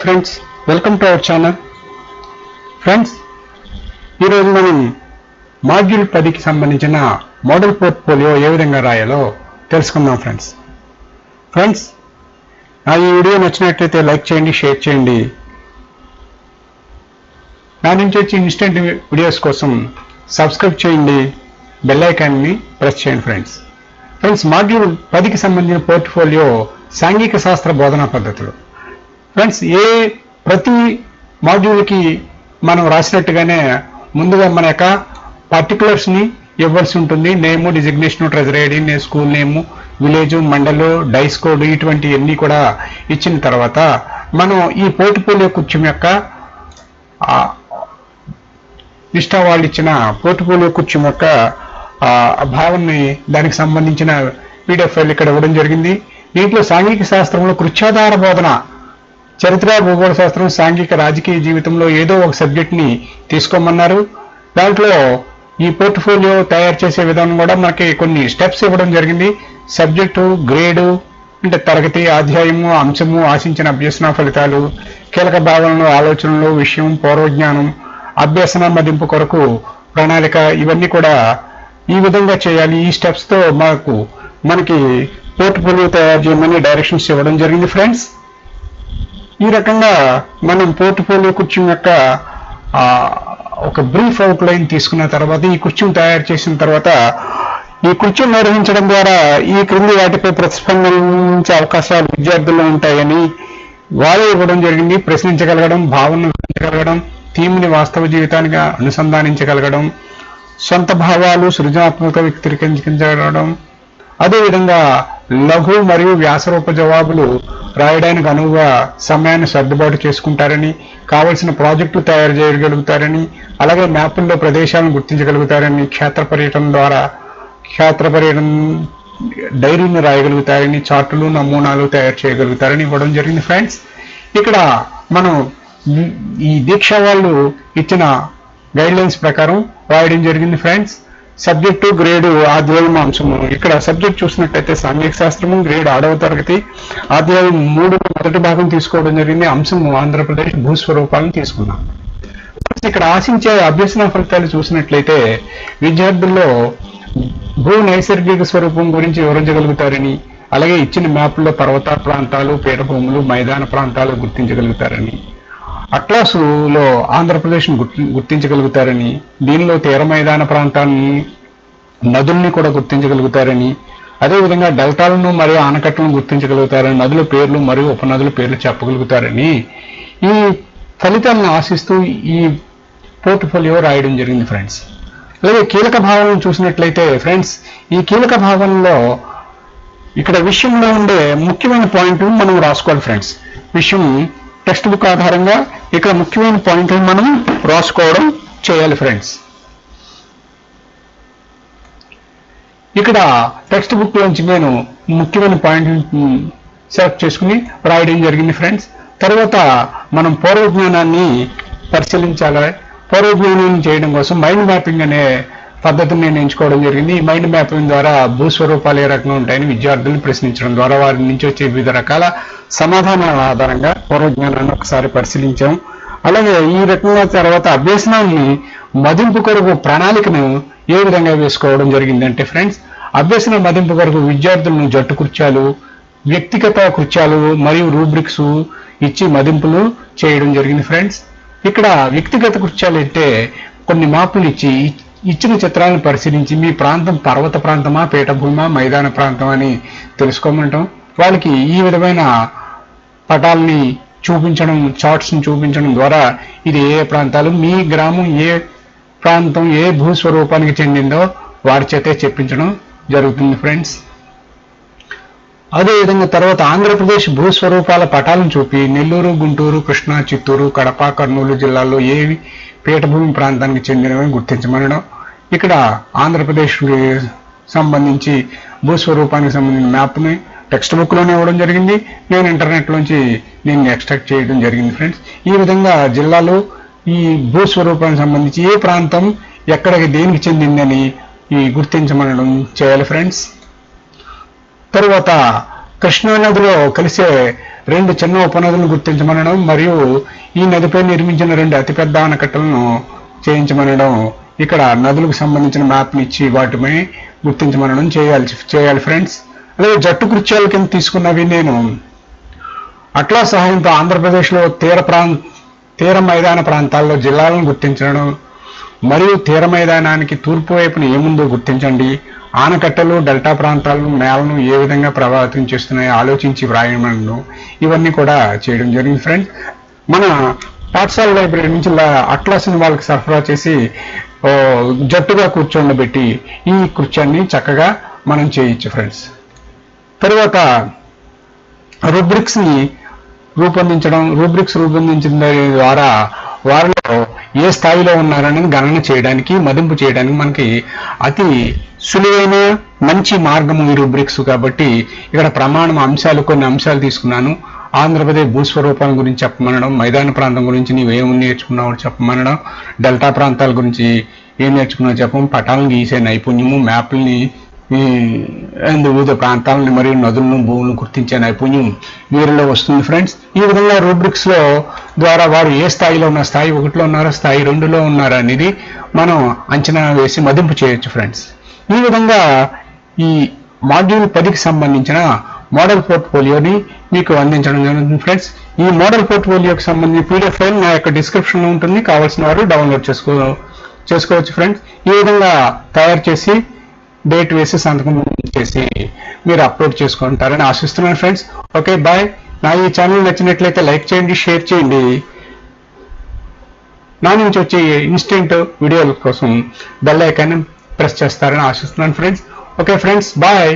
Friends welcome to our channel friends ఈరోజు మనం module పదికి సంబంధించిన మోడల్ పోర్ట్ఫోలియో ఏ విధంగా రాయాలో తెలుసుకుందాం ఫ్రెండ్స్ ఫ్రెండ్స్ నా ఈ వీడియో నచ్చినట్లయితే లైక్ చేయండి షేర్ చేయండి. నా నుంచి వచ్చి ఇన్స్టెంట్ వీడియోస్ కోసం సబ్స్క్రైబ్ చేయండి బెల్ ఐకాన్ని ప్రెస్ చేయండి ఫ్రెండ్స్ ఫ్రెండ్స్ మాడ్యూల్ పదికి సంబంధించిన పోర్ట్ఫోలియో సాంఘిక శాస్త్ర బోధనా పద్ధతులు. ఫ్రెండ్స్ ఏ ప్రతి మాడ్యూల్కి మనం రాసినట్టుగానే ముందుగా మన యొక్క పర్టికులర్స్ని ఇవ్వాల్సి ఉంటుంది. నేము డిజిగ్నేషన్ ట్రెజర్ ఐడి నే school name village mandal DISE code ఇటువంటి కూడా ఇచ్చిన తర్వాత మనం ఈ పోర్ట్ఫోలియో కుర్చీ యొక్క ఆ, నిష్ఠా వాళ్ళు ఇచ్చిన పోర్ట్ఫోలియో కుర్చీ యొక్క భావాన్ని దానికి సంబంధించిన పీడిఎఫ్ ఫైల్ ఇక్కడ ఇవ్వడం జరిగింది. దీంట్లో సాంఘిక శాస్త్రంలో కృత్యాధార బోధన చరిత్ర భూగోళ శాస్త్రం సాంఘిక రాజకీయ జీవితంలో ఏదో ఒక సబ్జెక్ట్ని తీసుకోమన్నారు. దాంట్లో ఈ పోర్ట్ఫోలియో తయారు చేసే విధానం కూడా మనకి కొన్ని స్టెప్స్ ఇవ్వడం జరిగింది. సబ్జెక్టు గ్రేడు అంటే తరగతి అధ్యాయము అంశము ఆశించిన అభ్యసన ఫలితాలు కీలక భావనలు ఆలోచనలు విషయం పూర్వజ్ఞానం అభ్యసన మదింపు కొరకు ప్రణాళిక ఇవన్నీ కూడా ఈ విధంగా చేయాలి. ఈ స్టెప్స్తో మాకు మనకి పోర్ట్ఫోలియో తయారు చేయమని డైరెక్షన్స్ ఇవ్వడం జరిగింది ఫ్రెండ్స్. ఈ రకంగా మనం పోర్ట్ఫోలియో కుర్చీ యొక్క ఒక బ్రీఫ్ అవుట్లైన్ తీసుకున్న తర్వాత ఈ కుర్చీని తయారు చేసిన తర్వాత ఈ కుర్చీని నిర్వహించడం ద్వారా ఈ క్రింది వాటిపై ప్రతిస్పందించే అవకాశాలు విద్యార్థుల్లో ఉంటాయని వారు ఇవ్వడం జరిగింది. ప్రశ్నించగలగడం భావనను వివరించగలగడం థీమ్ని వాస్తవ జీవితానికి అనుసంధానించగలగడం సొంత భావాలు సృజనాత్మక వ్యక్తీకరించగలగడం. అదేవిధంగా లఘు మరియు వ్యాసరూప జవాబులు రాయడానికి అనువుగా సమయాన్ని సర్దుబాటు చేసుకుంటారని కావలసిన ప్రాజెక్టులు తయారు చేయగలుగుతారని అలాగే మ్యాపుల్లో ప్రదేశాలను గుర్తించగలుగుతారని క్షేత్ర పర్యటన ద్వారా క్షేత్ర పర్యటన డైరీని రాయగలుగుతారని చార్టులు నమూనాలు తయారు చేయగలుగుతారని ఇవ్వడం జరిగింది ఫ్రెండ్స్. ఇక్కడ మనం ఈ- దీక్ష వాళ్ళు ఇచ్చిన గైడ్ లైన్స్ ప్రకారం రాయడం జరిగింది ఫ్రెండ్స్. సబ్జెక్టు గ్రేడు అధ్యాయం అంశము. ఇక్కడ సబ్జెక్ట్ చూసినట్టయితే సాంఘిక శాస్త్రము గ్రేడ్ ఆడవ తరగతి ఆధ్యాయం మూడు మొదటి భాగం తీసుకోవడం జరిగింది. అంశము ఆంధ్రప్రదేశ్ భూస్వరూపాలను తీసుకున్నాం. ఇక్కడ ఆశించే అభ్యసన ఫలితాలు చూసినట్లయితే విద్యార్థుల్లో భూ నైసర్గిక స్వరూపం గురించి వివరించగలుగుతారని అలాగే ఇచ్చిన మ్యాప్లో పర్వత ప్రాంతాలు పీఠభూములు మైదాన ప్రాంతాలు గుర్తించగలుగుతారని అట్లాసులో ఆంధ్రప్రదేశ్ను గుర్తి గుర్తించగలుగుతారని దీనిలో తీర మైదాన ప్రాంతాన్ని నదుల్ని కూడా గుర్తించగలుగుతారని అదేవిధంగా డెల్టాలను మరియు ఆనకట్టలను గుర్తించగలుగుతారని నదుల పేర్లు మరియు ఉపనదుల పేర్లు చెప్పగలుగుతారని ఈ ఫలితాలను ఆశిస్తూ ఈ పోర్ట్ఫోలియో రాయడం జరిగింది ఫ్రెండ్స్. అలాగే కీలక భావనను చూసినట్లయితే ఫ్రెండ్స్ ఈ కీలక భావనలో ఇక్కడ విషయంలో ఉండే ముఖ్యమైన పాయింట్ మనం రాసుకోవాలి ఫ్రెండ్స్. విషయం టెక్స్ట్ బుక్ ఆధారంగా ఇక్కడ ముఖ్యమైన పాయింట్ మనం రాసుకోవడం చేయాలి ఫ్రెండ్స్ ఇక్కడ టెక్స్ట్ బుక్ నుంచి నేను ముఖ్యమైన పాయింట్ సెలెక్ట్ చేసుకుని రాయడం జరిగింది ఫ్రెండ్స్ తర్వాత మనం పూర్వజ్ఞానాన్ని పరిశీలించాలి. పూర్వజ్ఞానం చేయడం కోసం మైండ్ మ్యాపింగ్ అనే పద్ధతిని నేను ఎంచుకోవడం జరిగింది. ఈ మైండ్ మ్యాపింగ్ ద్వారా భూస్వరూపాలు ఏ రకంగా ఉంటాయని విద్యార్థులను ప్రశ్నించడం ద్వారా వారి నుంచి వచ్చే వివిధ రకాల సమాధానాల ఆధారంగా పూర్వజ్ఞానాన్ని ఒకసారి పరిశీలించాం. అలాగే ఈ రకంగా తర్వాత అభ్యసనాన్ని మదింపు కొరకు ప్రణాళికను ఏ విధంగా వేసుకోవడం జరిగిందంటే ఫ్రెండ్స్ అభ్యసన మదింపు కొరకు విద్యార్థులను జట్టు కృత్యాలు వ్యక్తిగత కృత్యాలు మరియు రూబ్రిక్స్ ఇచ్చి మదింపులు చేయడం జరిగింది ఫ్రెండ్స్. ఇక్కడ వ్యక్తిగత కృత్యాలు అయితే కొన్ని మార్పులు ఇచ్చి ఇచ్చిన చిత్రాలను పరిశీలించి మీ ప్రాంతం పర్వత ప్రాంతమా పీఠభూమా మైదాన ప్రాంతం అని తెలుసుకోమంటాం. వాళ్ళకి ఈ విధమైన పటాలని చూపించడం చాట్స్ని చూపించడం ద్వారా ఇది ఏ ప్రాంతాలు మీ గ్రామం ఏ ప్రాంతం ఏ భూస్వరూపానికి చెందిందో వారి చేతే చెప్పించడం జరుగుతుంది ఫ్రెండ్స్. అదేవిధంగా తర్వాత ఆంధ్రప్రదేశ్ భూస్వరూపాల పటాలను చూపి నెల్లూరు గుంటూరు కృష్ణా చిత్తూరు కడప కర్నూలు జిల్లాల్లో ఏవి పీఠభూమి ప్రాంతానికి చెందినవి గుర్తించమనడం ఇక్కడ ఆంధ్రప్రదేశ్ సంబంధించి భూస్వరూపానికి సంబంధించిన మ్యాప్ని టెక్స్ట్ బుక్లోనే ఇవ్వడం జరిగింది. నేను ఇంటర్నెట్ నేను ఎక్స్ట్రాక్ట్ చేయడం జరిగింది ఫ్రెండ్స్. ఈ విధంగా జిల్లాలో ఈ భూస్వరూపానికి సంబంధించి ఏ ప్రాంతం ఎక్కడికి దేనికి చెందిందని ఈ గుర్తించమనడం చేయాలి ఫ్రెండ్స్. తరువాత కృష్ణా నదిలో కలిసే రెండు చిన్న ఉపనదులను గుర్తించమనడం మరియు ఈ నదిపై నిర్మించిన రెండు అతిపెద్ద ఆనకట్టలను చేయించమనడం. ఇక్కడ నదులకు సంబంధించిన మ్యాప్ని ఇచ్చి వాటిపై గుర్తించమనడం చేయాలి చేయాలి ఫ్రెండ్స్. అలాగే జట్టు కృత్యాల కింద తీసుకున్నవి నేను. అట్లా సహాయంతో ఆంధ్రప్రదేశ్లో తీర ప్రాంత తీర మైదాన ప్రాంతాల్లో జిల్లాలను గుర్తించడం మరియు తీర మైదానానికి తూర్పు వైపున ఏముందో గుర్తించండి. ఆనకట్టలు డెల్టా ప్రాంతాలను నేలను ఏ విధంగా ప్రభావితం చేస్తున్నాయో ఆలోచించి వ్రాయమను. ఇవన్నీ కూడా చేయడం జరిగింది ఫ్రెండ్స్. మన పాఠశాల లైబ్రరీ నుంచి అట్లాస్ని వాళ్ళకి సరఫరా చేసి జట్టుగా కూర్చోండబెట్టి ఈ కృత్యాన్ని చక్కగా మనం చేయొచ్చు ఫ్రెండ్స్. తర్వాత రూబ్రిక్స్ని రూపొందించడం రూబ్రిక్స్ రూపొందించిన ద్వారా వారిలో ఏ స్థాయిలో ఉన్నారనేది గణన చేయడానికి మదింపు చేయడానికి మనకి అతి సులువైన మంచి మార్గము ఈ రూబ్రిక్స్ కాబట్టి ఇక్కడ ప్రమాణం అంశాలు కొన్ని అంశాలు తీసుకున్నాను. ఆంధ్రప్రదేశ్ భూస్వరూపాల గురించి చెప్పమనడం మైదాన ప్రాంతం గురించి నీవు ఏమి నేర్చుకున్నావు చెప్పమనడం డెల్టా ప్రాంతాల గురించి ఏం నేర్చుకున్నావు చెప్పం పటాలను గీసే నైపుణ్యము మ్యాప్ని వివిధ ప్రాంతాలను మరియు నదులను భూములను గుర్తించే నైపుణ్యం వీరిలో వస్తుంది ఫ్రెండ్స్. ఈ విధంగా రూబ్రిక్స్లో ద్వారా వారు ఏ స్థాయిలో ఉన్న స్థాయి ఒకటిలో ఉన్నారా స్థాయి రెండులో ఉన్నారా అనేది మనం అంచనా వేసి మదింపు చేయొచ్చు ఫ్రెండ్స్. ఈ విధంగా ఈ మాడ్యూల్ పదికి సంబంధించిన మోడల్ పోర్ట్ఫోలియోని మీకు అందించడం జరుగుతుంది ఫ్రెండ్స్. ఈ మోడల్ పోర్ట్ఫోలియోకి సంబంధించిన పీడిఎఫ్ ఫైల్ నా యొక్క డిస్క్రిప్షన్లో ఉంటుంది. కావాల్సిన వారు డౌన్లోడ్ చేసుకో చేసుకోవచ్చు ఫ్రెండ్స్. ఈ విధంగా తయారు చేసి డేట్ వేసి సంతకం చేసి మీరు అప్లోడ్ చేసుకుంటారని ఆశిస్తున్నాను ఫ్రెండ్స్. Okay bye. నా ఈ ఛానల్ నచ్చినట్లయితే లైక్ చేయండి షేర్ చేయండి. నా నుంచి వచ్చే ఇన్స్టెంట్ వీడియోల కోసం బెల్ ఐకాన్ ప్రెస్ చేస్తారని ఆశిస్తున్నాను ఫ్రెండ్స్. Okay friends bye.